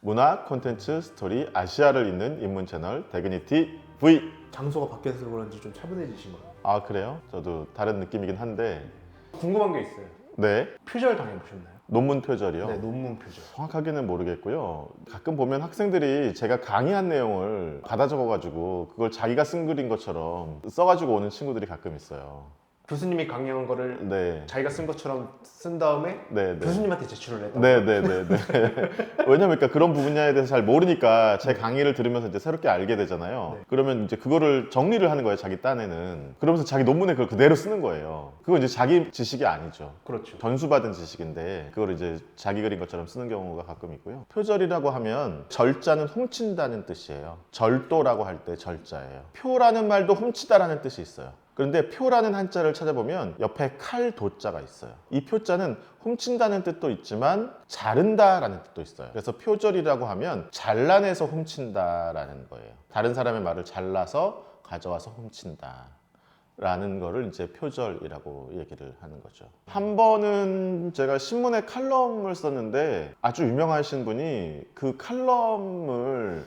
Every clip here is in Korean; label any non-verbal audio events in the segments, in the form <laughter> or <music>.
문화 콘텐츠 스토리 아시아를 잇는 인문 채널 대그니티 V 장소가 바뀌어서 그런지 좀 차분해지신 거예요. 아 그래요? 저도 다른 느낌이긴 한데 궁금한 게 있어요. 네 표절 당해보셨나요? 논문 표절이요. 네, 논문 표절. 정확하게는 모르겠고요. 가끔 보면 학생들이 제가 강의한 내용을 받아 적어가지고 그걸 자기가 쓴 글인 것처럼 써가지고 오는 친구들이 가끔 있어요. 교수님이 강의한 거를 네, 자기가 쓴 것처럼 쓴 다음에 네, 네. 교수님한테 제출을 했다. 네, 네, 네, 네. <laughs> 왜냐면 그러니까 그런 분야에 대해서 잘 모르니까 제 강의를 들으면서 이제 새롭게 알게 되잖아요. 네. 그러면 이제 그거를 정리를 하는 거예요, 자기 딴에는. 그러면서 자기 논문에 그걸 그대로 쓰는 거예요. 그건 이제 자기 지식이 아니죠. 그렇죠. 전수받은 지식인데 그걸 이제 자기 그린 것처럼 쓰는 경우가 가끔 있고요. 표절이라고 하면 절자는 훔친다는 뜻이에요. 절도라고 할 때 절자예요. 표라는 말도 훔치다라는 뜻이 있어요. 그런데 표라는 한자를 찾아보면 옆에 칼 도자가 있어요. 이 표자는 훔친다는 뜻도 있지만 자른다라는 뜻도 있어요. 그래서 표절이라고 하면 잘라내서 훔친다라는 거예요. 다른 사람의 말을 잘라서 가져와서 훔친다. 라는 거를 이제 표절이라고 얘기를 하는 거죠. 한 번은 제가 신문에 칼럼을 썼는데 아주 유명하신 분이 그 칼럼을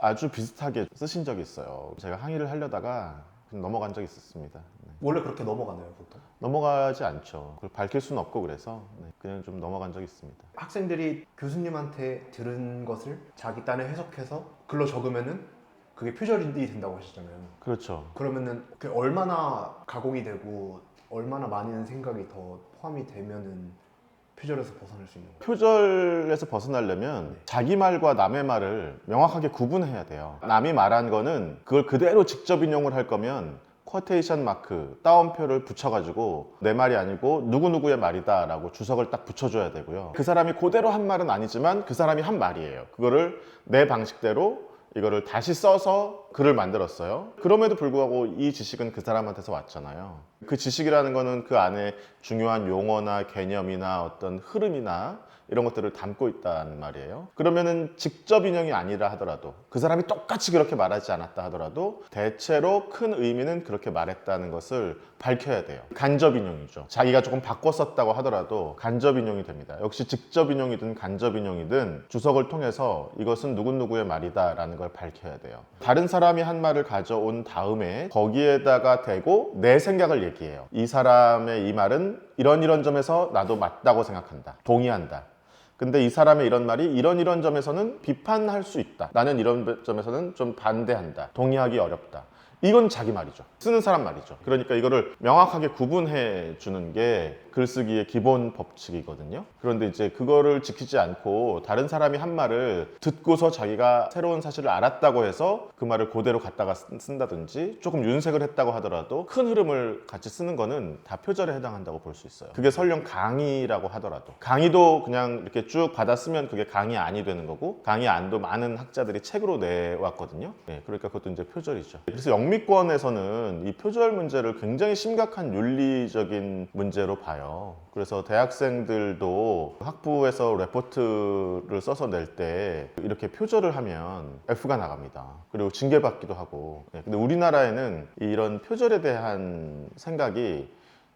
아주 비슷하게 쓰신 적이 있어요. 제가 항의를 하려다가 그냥 넘어간 적이 있었습니다. 네. 원래 그렇게 넘어가나요, 보통? 넘어가지 않죠. 그걸 밝힐 수는 없고 그래서 네, 그냥 좀 넘어간 적이 있습니다. 학생들이 교수님한테 들은 것을 자기 딴에 해석해서 글로 적으면은 그게 표절이 된다고 하시잖아요. 그렇죠. 그러면은 그 얼마나 가공이 되고 얼마나 많은 생각이 더 포함이 되면은 표절에서 벗어날 수 있는 거예요. 표절에서 벗어나려면 자기 말과 남의 말을 명확하게 구분해야 돼요. 남이 말한 거는 그걸 그대로 직접 인용을 할 거면 쿼테이션 마크, 따옴표를 붙여가지고 내 말이 아니고 누구누구의 말이다 라고 주석을 딱 붙여줘야 되고요. 그 사람이 그대로 한 말은 아니지만 그 사람이 한 말이에요. 그거를 내 방식대로 이거를 다시 써서 글을 만들었어요. 그럼에도 불구하고 이 지식은 그 사람한테서 왔잖아요. 그 지식이라는 거는 그 안에 중요한 용어나 개념이나 어떤 흐름이나 이런 것들을 담고 있다는 말이에요. 그러면은 직접 인용이 아니라 하더라도 그 사람이 똑같이 그렇게 말하지 않았다 하더라도 대체로 큰 의미는 그렇게 말했다는 것을 밝혀야 돼요. 간접 인용이죠. 자기가 조금 바꿔 썼다고 하더라도 간접 인용이 됩니다. 역시 직접 인용이든 간접 인용이든 주석을 통해서 이것은 누구누구의 말이다라는 걸 밝혀야 돼요. 다른 사람이 한 말을 가져온 다음에 거기에다가 대고 내 생각을 얘기해요. 이 사람의 이 말은 이런 이런 점에서 나도 맞다고 생각한다. 동의한다. 근데 이 사람의 이런 말이 이런 이런 점에서는 비판할 수 있다. 나는 이런 점에서는 좀 반대한다. 동의하기 어렵다. 이건 자기 말이죠. 쓰는 사람 말이죠. 그러니까 이거를 명확하게 구분해 주는 게 글쓰기의 기본 법칙이거든요. 그런데 이제 그거를 지키지 않고 다른 사람이 한 말을 듣고서 자기가 새로운 사실을 알았다고 해서 그 말을 그대로 갖다가 쓴- 쓴다든지 조금 윤색을 했다고 하더라도 큰 흐름을 같이 쓰는 거는 다 표절에 해당한다고 볼 수 있어요. 그게 설령 강의라고 하더라도 강의도 그냥 이렇게 쭉 받아 쓰면 그게 강의 안이 되는 거고 강의 안도 많은 학자들이 책으로 내왔거든요. 네, 그러니까 그것도 이제 표절이죠. 그래서 영 미권에서는 이 표절 문제를 굉장히 심각한 윤리적인 문제로 봐요. 그래서 대학생들도 학부에서 레포트를 써서 낼 때 이렇게 표절을 하면 F가 나갑니다. 그리고 징계받기도 하고. 네, 근데 우리나라에는 이런 표절에 대한 생각이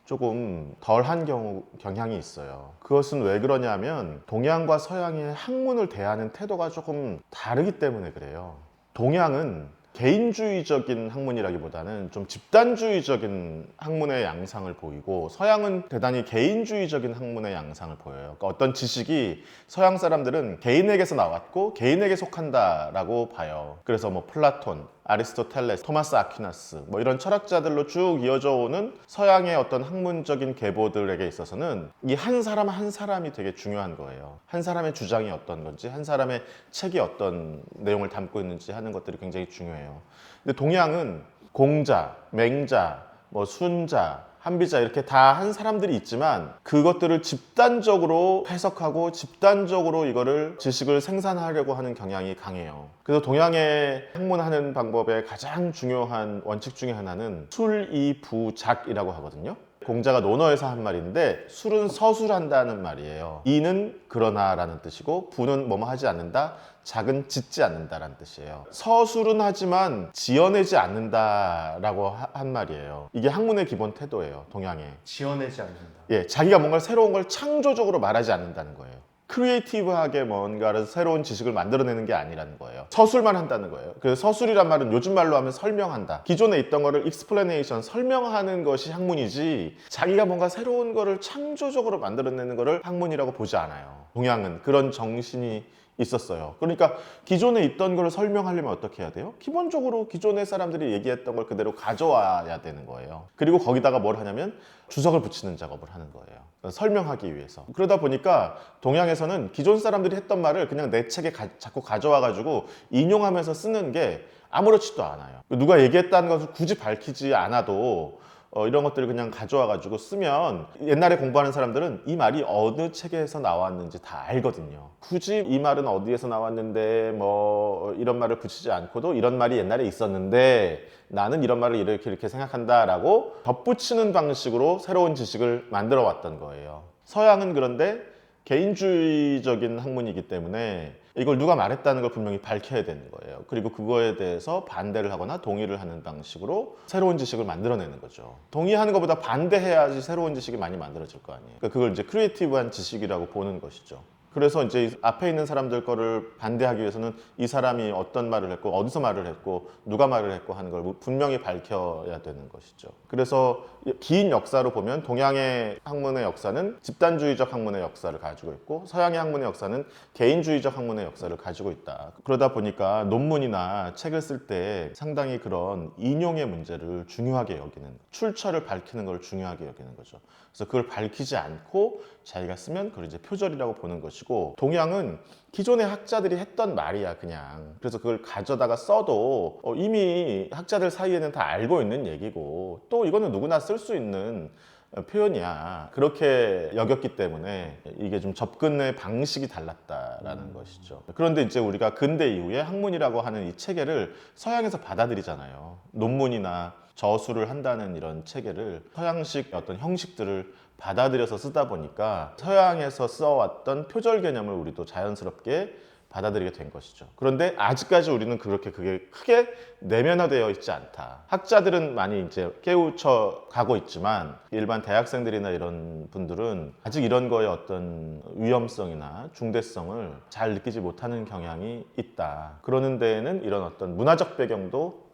조금 덜한 경우 경향이 있어요. 그것은 왜 그러냐면 동양과 서양의 학문을 대하는 태도가 조금 다르기 때문에 그래요. 동양은 개인주의적인 학문이라기보다는 좀 집단주의적인 학문의 양상을 보이고 서양은 대단히 개인주의적인 학문의 양상을 보여요. 그러니까 어떤 지식이 서양 사람들은 개인에게서 나왔고 개인에게 속한다라고 봐요. 그래서 뭐 플라톤, 아리스토텔레스, 토마스 아퀴나스 뭐 이런 철학자들로 쭉 이어져 오는 서양의 어떤 학문적인 계보들에게 있어서는 이 한 사람 한 사람이 되게 중요한 거예요. 한 사람의 주장이 어떤 건지, 한 사람의 책이 어떤 내용을 담고 있는지 하는 것들이 굉장히 중요해요. 근데 동양은 공자, 맹자, 뭐 순자, 한비자 이렇게 다 한 사람들이 있지만 그것들을 집단적으로 해석하고 집단적으로 이거를 지식을 생산하려고 하는 경향이 강해요. 그래서 동양의 학문하는 방법의 가장 중요한 원칙 중에 하나는 술이부작이라고 하거든요. 공자가 논어에서 한 말인데 술은 서술한다는 말이에요. 이는 그러나라는 뜻이고 부는 뭐뭐 하지 않는다. 작은 짓지 않는다라는 뜻이에요. 서술은 하지만 지어내지 않는다라고 하- 한 말이에요. 이게 학문의 기본 태도예요. 동양에. 지어내지 않는다. 예, 자기가 뭔가 새로운 걸 창조적으로 말하지 않는다는 거예요. 크리에이티브하게 뭔가를 새로운 지식을 만들어내는 게 아니라는 거예요. 서술만 한다는 거예요. 그 서술이란 말은 요즘 말로 하면 설명한다. 기존에 있던 거를 explanation, 설명하는 것이 학문이지 자기가 뭔가 새로운 거를 창조적으로 만들어내는 거를 학문이라고 보지 않아요. 동양은 그런 정신이 있었어요. 그러니까 기존에 있던 걸 설명하려면 어떻게 해야 돼요? 기본적으로 기존의 사람들이 얘기했던 걸 그대로 가져와야 되는 거예요. 그리고 거기다가 뭘 하냐면 주석을 붙이는 작업을 하는 거예요. 설명하기 위해서. 그러다 보니까 동양에서는 기존 사람들이 했던 말을 그냥 내 책에 가- 자꾸 가져와가지고 인용하면서 쓰는 게 아무렇지도 않아요. 누가 얘기했다는 것을 굳이 밝히지 않아도 어, 이런 것들을 그냥 가져와 가지고 쓰면 옛날에 공부하는 사람들은 이 말이 어느 책에서 나왔는지 다 알거든요. 굳이 이 말은 어디에서 나왔는데 뭐 이런 말을 붙이지 않고도 이런 말이 옛날에 있었는데 나는 이런 말을 이렇게 이렇게 생각한다라고 덧붙이는 방식으로 새로운 지식을 만들어 왔던 거예요. 서양은 그런데 개인주의적인 학문이기 때문에 이걸 누가 말했다는 걸 분명히 밝혀야 되는 거예요. 그리고 그거에 대해서 반대를 하거나 동의를 하는 방식으로 새로운 지식을 만들어내는 거죠. 동의하는 것보다 반대해야지 새로운 지식이 많이 만들어질 거 아니에요. 그러니까 그걸 이제 크리에이티브한 지식이라고 보는 것이죠. 그래서 이제 이 앞에 있는 사람들 거를 반대하기 위해서는 이 사람이 어떤 말을 했고 어디서 말을 했고 누가 말을 했고 하는 걸 분명히 밝혀야 되는 것이죠. 그래서 긴 역사로 보면 동양의 학문의 역사는 집단주의적 학문의 역사를 가지고 있고 서양의 학문의 역사는 개인주의적 학문의 역사를 가지고 있다. 그러다 보니까 논문이나 책을 쓸 때 상당히 그런 인용의 문제를 중요하게 여기는 출처를 밝히는 걸 중요하게 여기는 거죠. 그래서 그걸 밝히지 않고 자기가 쓰면 그걸 이제 표절이라고 보는 것이고 동양은 기존의 학자들이 했던 말이야 그냥. 그래서 그걸 가져다가 써도 어, 이미 학자들 사이에는 다 알고 있는 얘기고 또 이거는 누구나 쓸 수 있는 어, 표현이야. 그렇게 여겼기 때문에 이게 좀 접근의 방식이 달랐다라는 것이죠. 그런데 이제 우리가 근대 이후에 학문이라고 하는 이 체계를 서양에서 받아들이잖아요. 논문이나 저술을 한다는 이런 체계를 서양식 어떤 형식들을 받아들여서 쓰다 보니까 서양에서 써왔던 표절 개념을 우리도 자연스럽게 받아들이게 된 것이죠. 그런데 아직까지 우리는 그렇게 그게 크게 내면화되어 있지 않다. 학자들은 많이 이제 깨우쳐 가고 있지만 일반 대학생들이나 이런 분들은 아직 이런 거에 어떤 위험성이나 중대성을 잘 느끼지 못하는 경향이 있다. 그러는 데에는 이런 어떤 문화적 배경도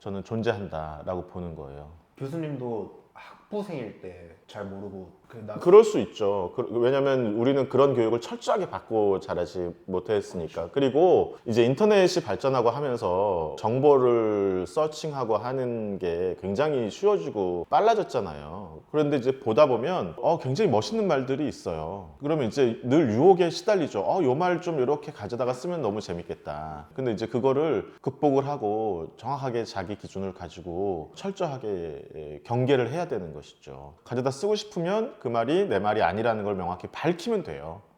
저는 존재한다라고 보는 거예요. 교수님도 학부생일 때 잘 모르고 그럴 수 있죠. 그- 왜냐하면 우리는 그런 교육을 철저하게 받고 자라지 못했으니까. 그리고 이제 인터넷이 발전하고 하면서 정보를 서칭하고 하는 게 굉장히 쉬워지고 빨라졌잖아요. 그런데 이제 보다 보면 어, 굉장히 멋있는 말들이 있어요. 그러면 이제 늘 유혹에 시달리죠. 어, 요 말 좀 이렇게 가져다가 쓰면 너무 재밌겠다. 근데 이제 그거를 극복을 하고 정확하게 자기 기준을 가지고 철저하게 경계를 해야 되는 것이죠. 가져다 쓰고 싶으면 그 말이 내 말이 아니라는 걸 명확히 밝히면 돼요.